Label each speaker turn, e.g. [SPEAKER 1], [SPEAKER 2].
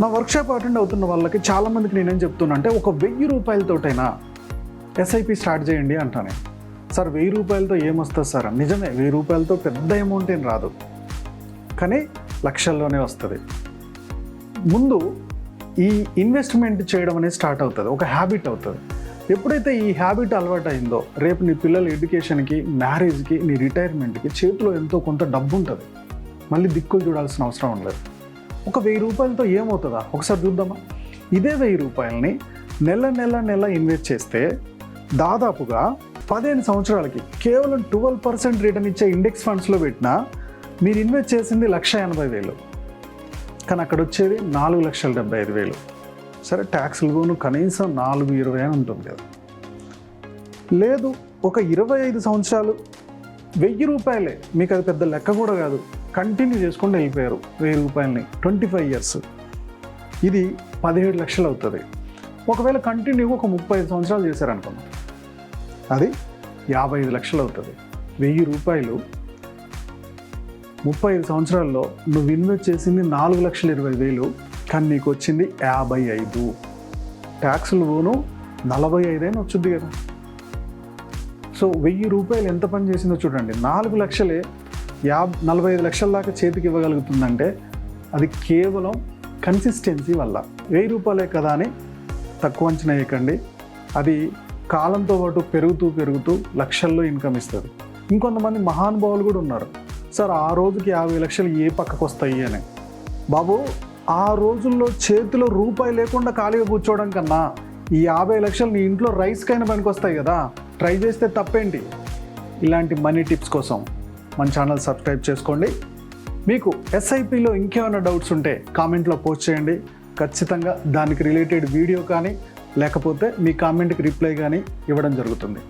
[SPEAKER 1] నా workshop attend అవుతున్న వాళ్ళకి చాలామందికి నేనేం చెప్తున్నా అంటే ఒక వెయ్యి రూపాయలతోటైనా ఎస్ఐపి స్టార్ట్ చేయండి అంటాను. సార్ వెయ్యి రూపాయలతో ఏమొస్తుంది సార్? నిజమే వెయ్యి రూపాయలతో పెద్ద అమౌంట్ ఏం రాదు. కానీ లక్షల్లోనే వస్తుంది. ముందు ఈ ఇన్వెస్ట్మెంట్ చేయడం అనేది స్టార్ట్ అవుతుంది ఒక హ్యాబిట్ అవుతుంది. ఎప్పుడైతే ఈ హ్యాబిట్ అలవాటు అయిందో రేపు నీ పిల్లల ఎడ్యుకేషన్కి మ్యారేజ్కి నీ రిటైర్మెంట్కి చేతిలో ఎంతో కొంత డబ్బు ఉంటుంది మళ్ళీ దిక్కులు చూడాల్సిన అవసరం లేదు ఒక వెయ్యి రూపాయలతో ఏమవుతుందా? ఒకసారి చూద్దామా? ఇదే వెయ్యి రూపాయలని నెల నెల నెల ఇన్వెస్ట్ చేస్తే దాదాపుగా పదిహేను సంవత్సరాలకి కేవలం ట్వెల్వ్ పర్సెంట్ రిటర్న్ ఇచ్చే ఇండెక్స్ ఫండ్స్లో పెట్టినా మీరు ఇన్వెస్ట్ చేసింది లక్ష ఎనభై వేలు. కానీ అక్కడ వచ్చేది నాలుగు లక్షల డెబ్బై ఐదు వేలు. సరే ట్యాక్స్లు కూడా కనీసం నాలుగు ఇరవై అని ఉంటుంది కదా. లేదు ఒక ఇరవై ఐదు సంవత్సరాలు వెయ్యి రూపాయలే. మీకు అది పెద్ద లెక్క కూడా కాదు. కంటిన్యూ చేసుకుంటూ వెళ్ళిపోయారు వెయ్యి రూపాయలని. Twenty five years. ఇది పదిహేడు లక్షలు అవుతుంది. ఒకవేళ కంటిన్యూగా ఒక ముప్పై ఐదు సంవత్సరాలు చేశారనుకున్నాం అది యాభై ఐదు లక్షలు అవుతుంది. వెయ్యి రూపాయలు ముప్పై ఐదు సంవత్సరాల్లో నువ్వు ఇన్వెస్ట్ చేసింది నాలుగు లక్షల ఇరవై వేలు కానీ నీకు వచ్చింది యాభై ఐదు. ట్యాక్సులు పోను నలభై ఐదైనా వచ్చుద్ది కదా. సో వెయ్యి రూపాయలు ఎంత పని చేసిందో చూడండి. నాలుగు లక్షలే యాభై నలభై ఐదు లక్షల దాకా చేతికి ఇవ్వగలుగుతుందంటే అది కేవలం కన్సిస్టెన్సీ వల్ల. వెయ్యి రూపాయలే కదా అని తక్కువ అంచనా వేయకండి. అది కాలంతో పాటు పెరుగుతూ పెరుగుతూ లక్షల్లో ఇన్కమ్ ఇస్తుంది. ఇంకొంతమంది మహానుభావులు కూడా ఉన్నారు. సార్ ఆ రోజుకి యాభై లక్షలు ఏ పక్కకు వస్తాయి? అని. బాబు ఆ రోజుల్లో చేతిలో రూపాయి లేకుండా ఖాళీగా కూర్చోవడం కన్నా ఈ యాభై లక్షలు నీ ఇంట్లో రైస్కైనా పనికి వస్తాయి కదా. ట్రై చేస్తే తప్పేంటి? ఇలాంటి మనీ టిప్స్ కోసం. మన ఛానల్ సబ్స్క్రైబ్ చేసుకోండి. మీకు ఎస్ఐపిలో ఇంకేమైనా డౌట్స్ ఉంటే కామెంట్లో పోస్ట్ చేయండి. ఖచ్చితంగా దానికి రిలేటెడ్ వీడియో కానీ లేకపోతే మీ కామెంట్కి రిప్లై కానీ ఇవ్వడం జరుగుతుంది.